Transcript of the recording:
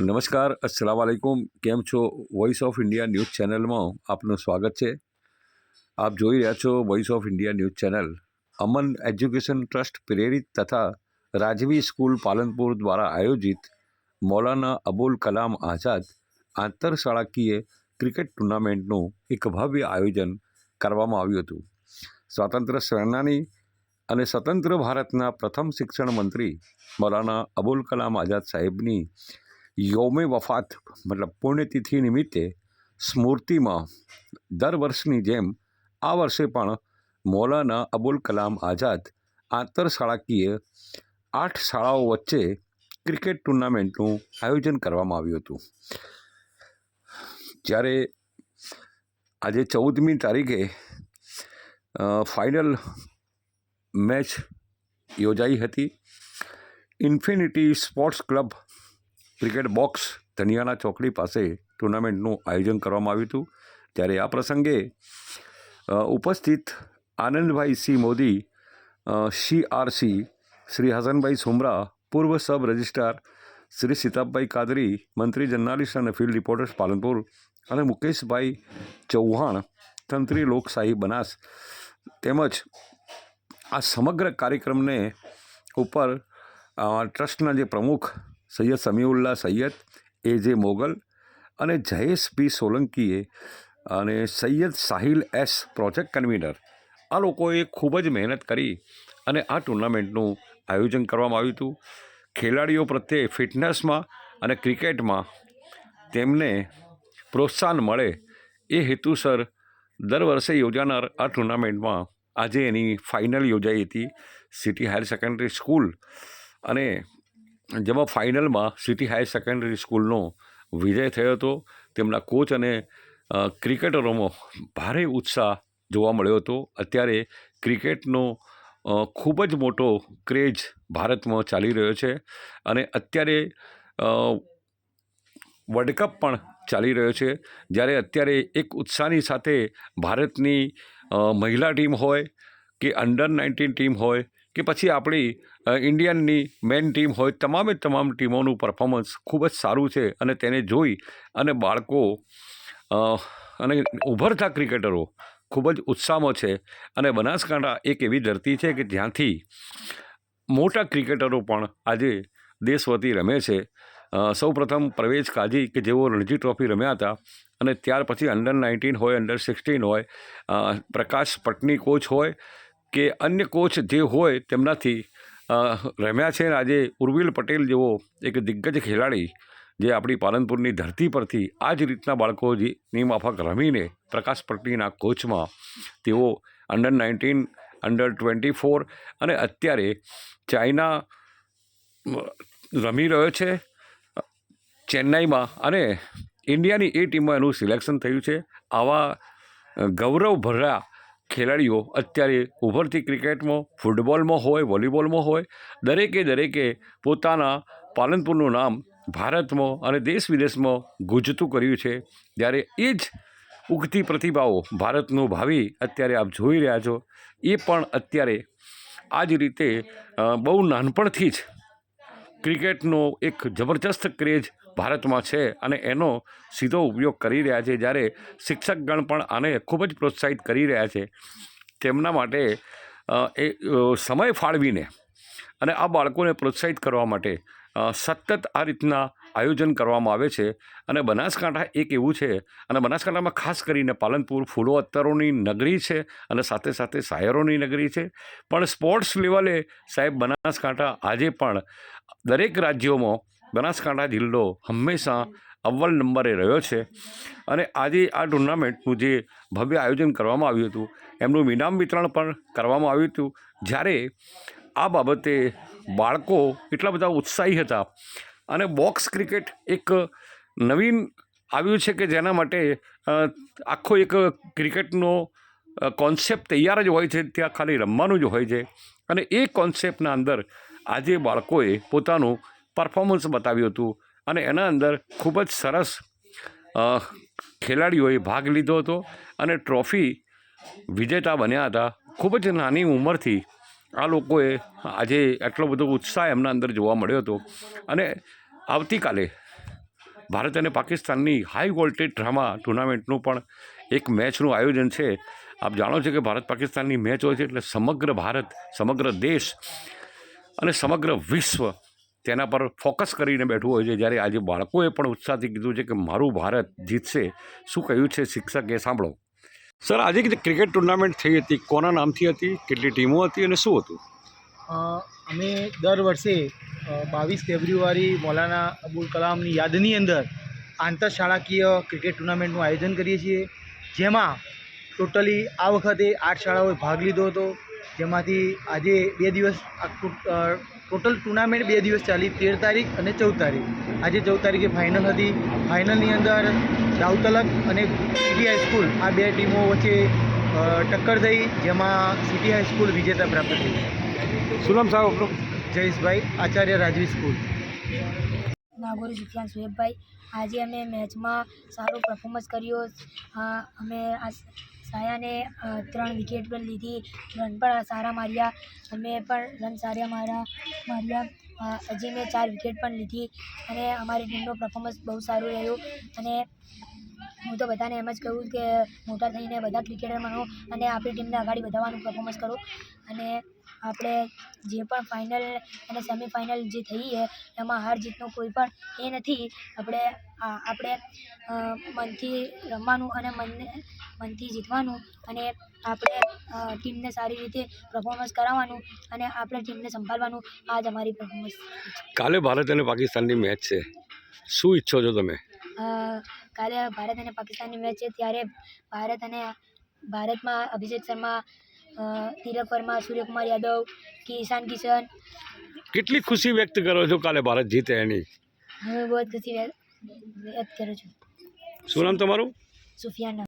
નમસ્કાર, અસલામ વાલેકુમ. કેમ છો? વોઇસ ઓફ ઇન્ડિયા ન્યૂઝ ચેનલમાં આપનું સ્વાગત છે. આપ જોઈ રહ્યા છો voice of India news channel. Aman education trust પ્રેરિત તથા રાજવી સ્કૂલ પાલનપુર દ્વારા આયોજિત મૌલાના અબુલ કલામ આઝાદ આંતરશાળાકીય ક્રિકેટ ટુર્નામેન્ટનું એક ભવ્ય આયોજન કરવામાં આવ્યું હતું. સ્વાતંત્ર્ય સેનાની અને સ્વતંત્ર ભારતના પ્રથમ શિક્ષણ મંત્રી મૌલાના અબુલ કલામ આઝાદ સાહેબની યોમે વફાત, મતલબ પુણ્યતિથિ નિમિત્તે સ્મૃતિમાં દર વર્ષની જેમ આ વર્ષે પણ મૌલાના અબુલ કલામ આઝાદ આંતરશાળાકીય આઠ શાળાઓ વચ્ચે ક્રિકેટ ટુર્નામેન્ટનું આયોજન કરવામાં આવ્યું હતું. જ્યારે આજે ચૌદમી તારીખે ફાઇનલ મેચ યોજાઈ હતી. Infinity sports club cricket box Dhaniyana ચોકડી પાસે ટુર્નામેન્ટનું આયોજન કરવામાં આવ્યું હતું. ત્યારે આ પ્રસંગે ઉપસ્થિત Anandbhai C Modi C R C Shri Hasanbhai Sumra, પૂર્વ સબ રજિસ્ટ્રાર શ્રી સીતાબભાઈ કાદરી, મંત્રી જર્નાલિસ્ટ અને ફિલ્ડ રિપોર્ટર્સ પાલનપુર અને મુકેશભાઈ ચૌહાણ, તંત્રી લોકશાહી બનાસ તેમજ આ સમગ્ર કાર્યક્રમને ઉપર ટ્રસ્ટના જે પ્રમુખ સૈયદ સમીઉલ્લા સૈયદ, એ જે મોગલ અને જયેશ પી સોલંકીએ અને Saiyad Sahil S project convener, આ લોકોએ ખૂબ જ મહેનત કરી અને આ ટુર્નામેન્ટનું આયોજન કરવામાં આવ્યું હતું. ખેલાડીઓ પ્રત્યે ફિટનેસમાં અને ક્રિકેટમાં તેમને પ્રોત્સાહન મળે એ હેતુસર દર વર્ષે યોજાનાર આ ટુર્નામેન્ટમાં આજે એની ફાઇનલ યોજાઈ હતી. સિટી હાયર સેકન્ડરી સ્કૂલ અને જેમાં ફાઇનલમાં સિટી હાયર સેકન્ડરી સ્કૂલનો વિજય થયો હતો. તેમના કોચ અને ક્રિકેટરોમાં ભારે ઉત્સાહ જોવા મળ્યો હતો. અત્યારે ક્રિકેટનો ખૂબ જ મોટો ક્રેઝ ભારતમાં ચાલી રહ્યો છે અને અત્યારે વર્લ્ડ કપ પણ ચાલી રહ્યો છે. જ્યારે અત્યારે એક ઉત્સાહની સાથે ભારતની મહિલા ટીમ હોય કે અંડર નાઇન્ટીન ટીમ હોય કે પછી આપણી ઇન્ડિયનની મેન ટીમ હોય, તમામે તમામ ટીમોનું પરફોર્મન્સ ખૂબ જ સારું છે અને તેને જોઈ અને બાળકો અને ઉભરતા ક્રિકેટરો ખૂબ જ ઉત્સાહમાં છે. અને બનાસકાંઠા એક એવી ધરતી છે કે જ્યાંથી મોટા ક્રિકેટરો પણ આજે દેશ વતી રમે છે. સૌપ્રથમ પ્રવેશ કાજી કે જેઓ રણજી ટ્રોફી રમ્યા હતા અને ત્યાર પછી અંડર નાઇન્ટીન હોય અંડર સિક્સટીન હોય પ્રકાશ પટની કોચ હોય કે અન્ય કોચ જે હોય તેમનાથી રમ્યા છે અને આજે ઉર્વિલ પટેલ જેવો એક દિગ્ગજ ખેલાડી જે આપણી પાલનપુરની ધરતી પરથી આ જ રીતના બાળકોની માફક રમીને પ્રકાશ પટનીના કોચમાં તેઓ under nineteen under twenty four અને અત્યારે ચાઇના રમી રહ્યો છે, ચેન્નાઈમાં અને ઇન્ડિયાની એ ટીમમાં એનું સિલેક્શન થયું છે. આવા ગૌરવ ગૌરવભર્યા ખેલાડીઓ અત્યારે ઉભરતી ક્રિકેટમાં, ફૂટબોલમાં હોય, વોલીબોલમાં હોય, દરેકે દરેકે પોતાના પાલનપુરનું નામ ભારતમાં અને દેશ વિદેશમાં ગુજતું કર્યું છે. જ્યારે એ જ ઉગતી પ્રતિભાઓ ભારતનું ભાવિ અત્યારે આપ જોઈ રહ્યા છો. એ પણ અત્યારે આ જ રીતે બહુ નાનપણથી જ ક્રિકેટનો એક જબરજસ્ત ક્રેઝ ભારતમાં છે અને એનો સીધો ઉપયોગ કરી રહ્યા છે. જ્યારે શિક્ષકગણ પણ આને ખૂબ જ પ્રોત્સાહિત કરી રહ્યા છે. તેમના માટે એ સમય ફાળવીને અને આ બાળકોને પ્રોત્સાહિત કરવા માટે સતત આ રીતના આયોજન કરવામાં આવે છે. અને બનાસકાંઠા એક એવું છે. અને બનાસકાંઠામાં ખાસ કરીને પાલનપુર ફૂલો અત્તરોની નગરી છે અને સાથે સાથે શાયરોની નગરી છે. પણ સ્પોર્ટ્સ લેવલે સાહેબ, બનાસકાંઠા આજે પણ દરેક રાજ્યોમાં બનાસકાંઠા જિલ્લો હંમેશા અવ્વલ નંબરે રહ્યો છે. અને આજે આ ટુર્નામેન્ટનું જે ભવ્ય આયોજન કરવામાં આવ્યું હતું. એમનું ઇનામ વિતરણ પણ કરવામાં આવ્યું હતું. જ્યારે આ બાબતે બાળકો એટલા બધા ઉત્સાહી હતા. અને બોક્સ ક્રિકેટ એક નવીન આવ્યું છે કે જેના માટે આખો એક ક્રિકેટનો કોન્સેપ્ટ તૈયાર જ હોય છે. ત્યાં ખાલી રમવાનું જ હોય છે. અને એ કોન્સેપ્ટના અંદર આજે બાળકોએ પોતાનું પરફોર્મન્સ બતાવ્યું હતું. અને એના અંદર ખૂબ જ સરસ ખેલાડીઓએ ભાગ લીધો હતો અને ટ્રોફી વિજેતા બન્યા હતા. ખૂબ જ નાની ઉંમરથી આ લોકોએ આજે એટલો બધો ઉત્સાહ એમના અંદર જોવા મળ્યો હતો. અને આવતીકાલે ભારત અને પાકિસ્તાનની હાઈ વોલ્ટેજ ડ્રામા ટુર્નામેન્ટનું પણ એક મેચનું આયોજન છે. આપ જાણો છો કે ભારત પાકિસ્તાનની મેચ હોય છે એટલે સમગ્ર ભારત, સમગ્ર દેશ અને સમગ્ર વિશ્વ તેના પર ફોકસ કરીને બેઠું હોય છે. જ્યારે આજે બાળકોએ પણ ઉત્સાહથી કીધું છે કે મારું ભારત જીતશે. શું કહ્યું છે શિક્ષકે? સાંભળો. સર, આજે ક્રિકેટ ટુર્નામેન્ટ થઈ હતી, કોના નામથી હતી, કેટલી ટીમો હતી અને શું હતું? અમે દર વર્ષે બાવીસ ફેબ્રુઆરી મૌલાના અબુલ કલામની યાદની અંદર આંતરશાળાકીય ક્રિકેટ ટુર્નામેન્ટનું આયોજન કરીએ છીએ. જેમાં ટોટલી આ વખતે આઠ શાળાઓએ ભાગ લીધો હતો. જેમાંથી આજે બે દિવસ આ ટોટલ ટુર્નામેન્ટ બે દિવસ ચાલી તેર તારીખ અને ચૌદ તારીખ. આજે ચૌદ તારીખે ફાઇનલ હતી. ફાઇનલની અંદર દાઉતલક અને સિટી હાઈસ્કૂલ આ બે ટીમો વચ્ચે ટક્કર થઈ જેમાં સિટી હાઈસ્કૂલ વિજેતા પ્રાપ્ત થઈ. શું નામ સાહેબ જયેશભાઈ આચાર્ય રાજવી સ્કૂલ. નાગોરી સુફિયાન સુહેબભાઈ. આજે અમે મેચમાં સારું પરફોર્મન્સ કર્યો. અમે આ સાયાને ત્રણ વિકેટ પણ લીધી. રન પણ સારા માર્યા. અમે પણ રન સારા માર્યા. માર્યા હજી મેં ચાર વિકેટ પણ લીધી અને અમારી ટીમનું પરફોર્મન્સ બહુ સારું રહ્યું. અને હું તો બધાને એમ જ કહું કે મોટા થઈને બધા ક્રિકેટર બનો અને આપણી ટીમને આગળ વધારવાનું પરફોર્મન્સ કરો. અને આપણે જે પણ ફાઇનલ અને સેમિફાઇનલ જે થઈ છે એમાં હાર જીતનો કોઈ પણ એ નથી. આપણે આપણે મનથી રમવાનું અને મનને મનથી જીતવાનું અને આપણે ટીમને સારી રીતે પરફોર્મન્સ કરાવવાનું અને આપણે ટીમને સંભાળવાનું. આ જ અમારી પરફોર્મન્સ કાલે ભારત અને પાકિસ્તાનની મેચ છે. શું ઈચ્છો છો તમે? કાલે ભારત અને પાકિસ્તાનની મેચ છે ત્યારે ભારત અને ભારતમાં અભિષેક શર્મા તિલક વર્મા સૂર્યકુમાર યાદવ કે ઈશાન કિશન. કેટલી ખુશી વ્યક્ત કરો છો કાલે ભારત જીતે એની? હું બહુ ખુશી વ્યક્ત કરું છું. શું નામ તમારું? સુફિયાન.